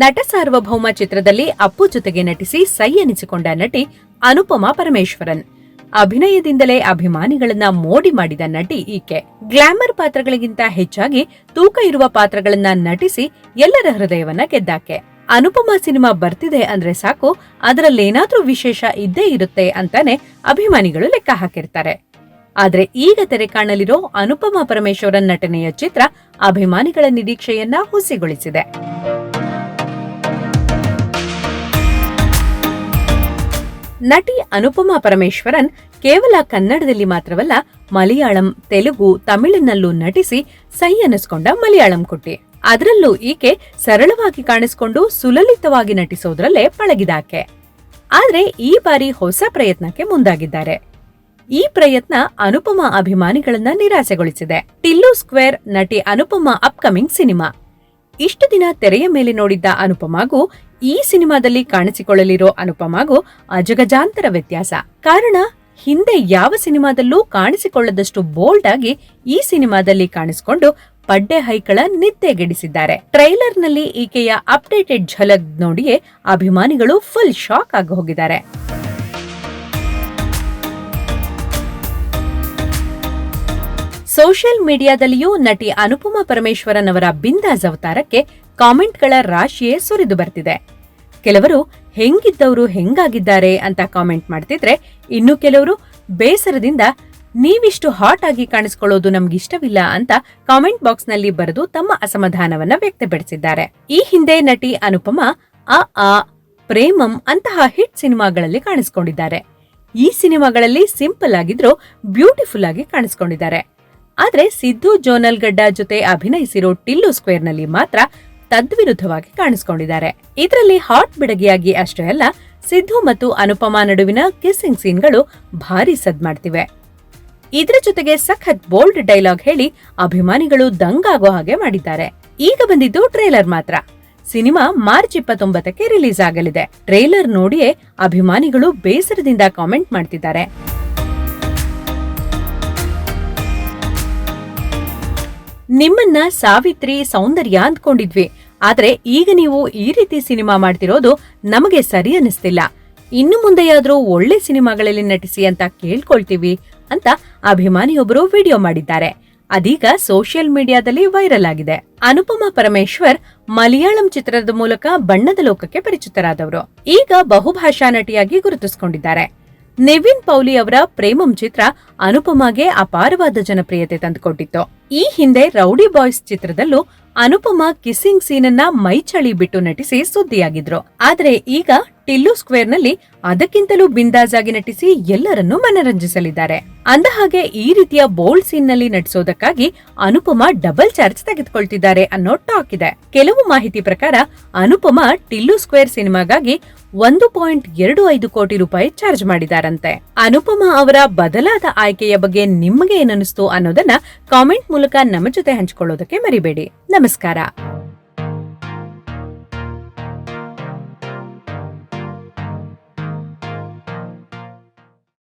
ನಟ ಸಾರ್ವಭೌಮ ಚಿತ್ರದಲ್ಲಿ ಅಪ್ಪು ಜೊತೆಗೆ ನಟಿಸಿ ಸೈ ಎನಿಸಿಕೊಂಡ ನಟಿ ಅನುಪಮಾ ಪರಮೇಶ್ವರನ್. ಅಭಿನಯದಿಂದಲೇ ಅಭಿಮಾನಿಗಳನ್ನ ಮೋಡಿ ಮಾಡಿದ ನಟಿ ಈಕೆ. ಗ್ಲಾಮರ್ ಪಾತ್ರಗಳಿಗಿಂತ ಹೆಚ್ಚಾಗಿ ತೂಕ ಇರುವ ಪಾತ್ರಗಳನ್ನ ನಟಿಸಿ ಎಲ್ಲರ ಹೃದಯವನ್ನ ಗೆದ್ದಾಕೆ. ಅನುಪಮಾ ಸಿನಿಮಾ ಬರ್ತಿದೆ ಅಂದ್ರೆ ಸಾಕು ಅದರಲ್ಲೇನಾದ್ರೂ ವಿಶೇಷ ಇದ್ದೇ ಇರುತ್ತೆ ಅಂತಾನೆ ಅಭಿಮಾನಿಗಳು ಲೆಕ್ಕ ಹಾಕಿರ್ತಾರೆ. ಆದ್ರೆ ಈಗ ತೆರೆ ಕಾಣಲಿರೋ ಅನುಪಮಾ ಪರಮೇಶ್ವರನ್ ನಟನೆಯ ಚಿತ್ರ ಅಭಿಮಾನಿಗಳ ನಿರೀಕ್ಷೆಯನ್ನ ಹುಸಿಗೊಳಿಸಿದೆ. ನಟಿ ಅನುಪಮಾ ಪರಮೇಶ್ವರನ್ ಕೇವಲ ಕನ್ನಡದಲ್ಲಿ ಮಾತ್ರವಲ್ಲ, ಮಲಯಾಳಂ, ತೆಲುಗು, ತಮಿಳಿನಲ್ಲೂ ನಟಿಸಿ ಸೈ ಅನ್ನಿಸ್ಕೊಂಡ ಮಲಯಾಳಂ ಕುಟ್ಟಿ. ಅದರಲ್ಲೂ ಈಕೆ ಸರಳವಾಗಿ ಕಾಣಿಸಿಕೊಂಡು ಸುಲಲಿತವಾಗಿ ನಟಿಸೋದ್ರಲ್ಲೇ ಪಳಗಿದಾಕೆ ಆದ್ರೆ ಈ ಬಾರಿ ಹೊಸ ಪ್ರಯತ್ನಕ್ಕೆ ಮುಂದಾಗಿದ್ದಾರೆ. ಈ ಪ್ರಯತ್ನ ಅನುಪಮಾ ಅಭಿಮಾನಿಗಳನ್ನ ನಿರಾಸೆಗೊಳಿಸಿದೆ. ಟಿಲ್ಲು ಸ್ಕ್ವೇರ್ ನಟಿ ಅನುಪಮಾ ಅಪ್ಕಮಿಂಗ್ ಸಿನಿಮಾ. ಇಷ್ಟು ದಿನ ತೆರೆಯ ಮೇಲೆ ನೋಡಿದ್ದ ಅನುಪಮಾಗೂ ಈ ಸಿನಿಮಾದಲ್ಲಿ ಕಾಣಿಸಿಕೊಳ್ಳಲಿರೋ ಅನುಪಮಾಗೂ ಅಜಗಜಾಂತರ ವ್ಯತ್ಯಾಸ. ಕಾರಣ, ಹಿಂದೆ ಯಾವ ಸಿನಿಮಾದಲ್ಲೂ ಕಾಣಿಸಿಕೊಳ್ಳದಷ್ಟು ಬೋಲ್ಡ್ ಆಗಿ ಈ ಸಿನಿಮಾದಲ್ಲಿ ಕಾಣಿಸಿಕೊಂಡು ಪಡ್ಡೆ ಹೈಕಳ ನಿದ್ದೆಗೆಡಿಸಿದ್ದಾರೆ. ಟ್ರೈಲರ್ನಲ್ಲಿ ಈಕೆಯ ಅಪ್ಡೇಟೆಡ್ ಝಲಕ್ ನೋಡಿಯೇ ಅಭಿಮಾನಿಗಳು ಫುಲ್ ಶಾಕ್ ಆಗಿ ಹೋಗಿದ್ದಾರೆ. ಸೋಷಿಯಲ್ ಮೀಡಿಯಾದಲ್ಲಿಯೂ ನಟಿ ಅನುಪಮಾ ಪರಮೇಶ್ವರನ್ ಅವರ ಬಿಂದಾಸ್ ಅವತಾರಕ್ಕೆ ಕಾಮೆಂಟ್ಗಳ ರಾಶಿಯೇ ಸುರಿದು ಬರ್ತಿದೆ. ಕೆಲವರು ಹೆಂಗಿದ್ದವರು ಹೆಂಗಾಗಿದ್ದಾರೆ ಅಂತ ಕಾಮೆಂಟ್ ಮಾಡ್ತಿದ್ರೆ, ಇನ್ನು ಕೆಲವರು ಬೇಸರದಿಂದ ನೀವಿಷ್ಟು ಹಾಟ್ ಆಗಿ ಕಾಣಿಸ್ಕೊಳ್ಳೋದು ನಮ್ಗಿಷ್ಟವಿಲ್ಲ ಅಂತ ಕಾಮೆಂಟ್ ಬಾಕ್ಸ್ನಲ್ಲಿ ಬರೆದು ತಮ್ಮ ಅಸಮಾಧಾನವನ್ನ ವ್ಯಕ್ತಪಡಿಸಿದ್ದಾರೆ. ಈ ಹಿಂದೆ ನಟಿ ಅನುಪಮ ಅ ಆ, ಪ್ರೇಮಂ ಅಂತಹ ಹಿಟ್ ಸಿನಿಮಾಗಳಲ್ಲಿ ಕಾಣಿಸ್ಕೊಂಡಿದ್ದಾರೆ. ಈ ಸಿನಿಮಾಗಳಲ್ಲಿ ಸಿಂಪಲ್ ಆಗಿದ್ರು ಬ್ಯೂಟಿಫುಲ್ ಆಗಿ ಕಾಣಿಸ್ಕೊಂಡಿದ್ದಾರೆ. ಆದ್ರೆ ಸಿದ್ದು ಜೋನಲ್ ಗಡ್ಡ ಜೊತೆ ಅಭಿನಯಿಸಿರೋ ಟಿಲ್ಲು ಸ್ಕ್ವೇರ್ನಲ್ಲಿ ಮಾತ್ರ ತದ್ವಿರುದ್ಧವಾಗಿ ಕಾಣಿಸ್ಕೊಂಡಿದ್ದಾರೆ. ಇದರಲ್ಲಿ ಹಾಟ್ ಬಿಡಗಿಯಾಗಿ ಅಷ್ಟೇ ಅಲ್ಲ, ಸಿದ್ದು ಮತ್ತು ಅನುಪಮಾ ನಡುವಿನ ಕಿಸ್ಸಿಂಗ್ ಸೀನ್ಗಳು ಭಾರಿ ಸದ್ ಮಾಡ್ತಿವೆ. ಇದರ ಜೊತೆಗೆ ಸಖತ್ ಬೋಲ್ಡ್ ಡೈಲಾಗ್ ಹೇಳಿ ಅಭಿಮಾನಿಗಳು ದಂಗಾಗೋ ಹಾಗೆ ಮಾಡಿದ್ದಾರೆ. ಈಗ ಬಂದಿದ್ದು ಟ್ರೇಲರ್ ಮಾತ್ರ. ಸಿನಿಮಾ ಮಾರ್ಚ್ ಇಪ್ಪತ್ತೊಂಬತ್ತಕ್ಕೆ ರಿಲೀಸ್ ಆಗಲಿದೆ. ಟ್ರೇಲರ್ ನೋಡಿಯೇ ಅಭಿಮಾನಿಗಳು ಬೇಸರದಿಂದ ಕಾಮೆಂಟ್ ಮಾಡ್ತಿದ್ದಾರೆ. ನಿಮ್ಮನ್ನ ಸಾವಿತ್ರಿ ಸೌಂದರ್ಯ ಅಂದ್ಕೊಂಡಿದ್ವಿ. ಆದ್ರೆ ಈಗ ನೀವು ಈ ರೀತಿ ಸಿನಿಮಾ ಮಾಡ್ತಿರೋದು ನಮಗೆ ಸರಿ ಅನಿಸ್ತಿಲ್ಲ. ಇನ್ನು ಮುಂದೆಯಾದ್ರೂ ಒಳ್ಳೆ ಸಿನಿಮಾಗಳಲ್ಲಿ ನಟಿಸಿ ಅಂತ ಕೇಳ್ಕೊಳ್ತೀವಿ ಅಂತ ಅಭಿಮಾನಿಯೊಬ್ಬರು ವಿಡಿಯೋ ಮಾಡಿದ್ದಾರೆ. ಅದೀಗ ಸೋಷಿಯಲ್ ಮೀಡಿಯಾದಲ್ಲಿ ವೈರಲ್ ಆಗಿದೆ. ಅನುಪಮಾ ಪರಮೇಶ್ವರ್ ಮಲಯಾಳಂ ಚಿತ್ರದ ಮೂಲಕ ಬಣ್ಣದ ಲೋಕಕ್ಕೆ ಪರಿಚಿತರಾದವರು. ಈಗ ಬಹುಭಾಷಾ ನಟಿಯಾಗಿ ಗುರುತಿಸಿಕೊಂಡಿದ್ದಾರೆ. ನೆವಿನ್ ಪೌಲಿ ಅವರ ಪ್ರೇಮಂ ಚಿತ್ರ ಅನುಪಮಾಗೆ ಅಪಾರವಾದ ಜನಪ್ರಿಯತೆ ತಂದುಕೊಟ್ಟಿತ್ತು. ಈ ಹಿಂದೆ ರೌಡಿ ಬಾಯ್ಸ್ ಚಿತ್ರದಲ್ಲೂ ಅನುಪಮಾ ಕಿಸ್ಸಿಂಗ್ ಸೀನನ್ನ ಮೈಚಳಿ ಬಿಟ್ಟು ನಟಿಸಿ ಸುದ್ದಿಯಾಗಿದ್ರು. ಆದ್ರೆ ಈಗ ಟಿಲ್ಲು ಸ್ಕ್ವೇರ್ನಲ್ಲಿ ಅದಕ್ಕಿಂತಲೂ ಬಿಂದಾಜ್ ಆಗಿ ನಟಿಸಿ ಎಲ್ಲರನ್ನೂ ಮನರಂಜಿಸಲಿದ್ದಾರೆ. ಅಂದಹಾಗೆ ಈ ರೀತಿಯ ಬೋಲ್ಡ್ ಸೀನ್ನಲ್ಲಿ ನಟಿಸೋದಕ್ಕಾಗಿ ಅನುಪಮಾ ಡಬಲ್ ಚಾರ್ಜ್ ತೆಗೆದುಕೊಳ್ತಿದ್ದಾರೆ ಅನ್ನೋ ಟಾಕ್ ಇದೆ. ಕೆಲವು ಮಾಹಿತಿ ಪ್ರಕಾರ ಅನುಪಮಾ ಟಿಲ್ಲು ಸ್ಕ್ವೇರ್ ಸಿನಿಮಾಗಾಗಿ ಒಂದು ಪಾಯಿಂಟ್ ಎರಡು ಐದು ಕೋಟಿ ರೂಪಾಯಿ ಚಾರ್ಜ್ ಮಾಡಿದಾರಂತೆ. ಅನುಪಮಾ ಅವರ ಬದಲಾದ ಆಯ್ಕೆಯ ಬಗ್ಗೆ ನಿಮಗೆ ಏನನ್ನಿಸ್ತು ಅನ್ನೋದನ್ನ ಕಾಮೆಂಟ್ ಮೂಲಕ ನಮ್ಮ ಜೊತೆ ಹಂಚಿಕೊಳ್ಳೋದಕ್ಕೆ ಮರಿಬೇಡಿ. ನಮಸ್ಕಾರ.